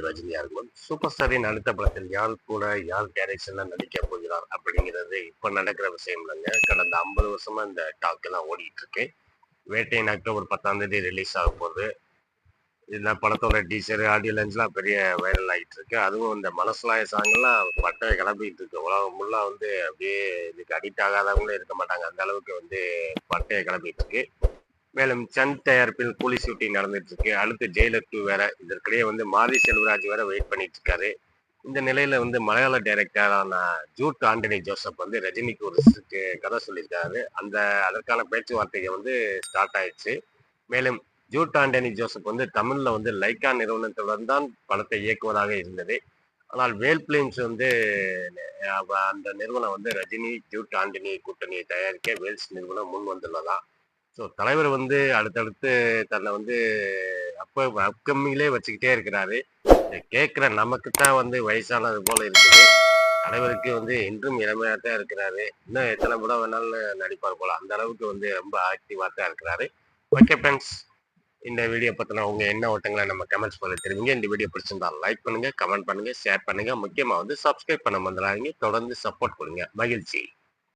Welcome ரஜினியா Rajini super ஸ்டாரின் அடுத்த படத்தில் யார் கூட யார் டைரக்ஷன்ல நடிக்க போகிறார் அப்படிங்கிறது இப்ப நடக்கிற விஷயம் இல்லைங்க. கடந்த ஐம்பது வருஷமா இந்த டாக் எல்லாம் ஓடிட்டு இருக்கு. வேட்டையின் அக்டோபர் பத்தாம் தேதி ரிலீஸ் ஆக போகுது. இந்த படத்தோட டீச்சர் ஆடியோ லென்ஸ்லாம் பெரிய வைரல் ஆகிட்டு இருக்கு. அதுவும் இந்த மனசுலாய சாங்கெல்லாம் பட்டையை கிளப்பிட்டு இருக்கு. உலகம் ஃபுல்லாக வந்து அப்படியே இதுக்கு அடிக்ட் ஆகாதவங்களும் இருக்க மாட்டாங்க. அந்த அளவுக்கு வந்து பட்டையை கிளப்பிட்டு இருக்கு. மேலும் சன் தயாரிப்பில் கூலி ஷூட்டிங் நடந்துட்டு இருக்கு அடுத்து ஜெயிலர் டூ வேற. இதற்கிடையே வந்து மாரி செல்வராஜ் வேற வெயிட் பண்ணிட்டு இருக்காரு இந்த நிலையில வந்து மலையாள டைரக்டரான ஜூட் ஆண்டனி ஜோசப் வந்து ரஜினிக்கு ஒரு கதை சொல்லியிருக்காரு. அந்த அதற்கான பேச்சுவார்த்தைகள் வந்து ஸ்டார்ட் ஆயிடுச்சு. மேலும் ஜூட் ஆண்டனி ஜோசப் வந்து தமிழ்ல வந்து லைக்கா நிறுவனத்துடன் தான் படத்தை இயக்குவதாக இருந்தது. ஆனால் வேல் பிலிம்ஸ் வந்து அந்த நிறுவனம் வந்து ரஜினி ஜூட் ஆண்டனி கூட்டணியை தயாரிக்க வேல்ஸ் நிறுவனம் முன் வந்துள்ளதா ஸோ தலைவர் வந்து அடுத்தடுத்து தன்னை வந்து அப்போ அப்கமிங்லேயே வச்சுக்கிட்டே இருக்கிறாரு. கேட்குற நமக்கு தான் வந்து வயசானது போல இருக்குது. தலைவருக்கு வந்து இன்றும் இளமையாக தான் இருக்கிறாரு. இன்னும் எத்தனை படம் வேணாலும் நடிப்பார் போல. அந்த அளவுக்கு வந்து ரொம்ப ஆக்டிவாக தான் இருக்கிறாரு. ஓகே ஃப்ரெண்ட்ஸ் இந்த வீடியோ பற்றின உங்க என்ன ஓட்டங்களை நம்ம கமெண்ட்ஸ் பண்ண தெரிவிங்க. இந்த வீடியோ பிடிச்சிருந்தா லைக் பண்ணுங்க கமெண்ட் பண்ணுங்க ஷேர் பண்ணுங்க. முக்கியமாக வந்து சப்ஸ்கிரைப் பண்ண மறந்துடாதீங்க. தொடர்ந்து சப்போர்ட் கொடுங்க. மகிழ்ச்சி.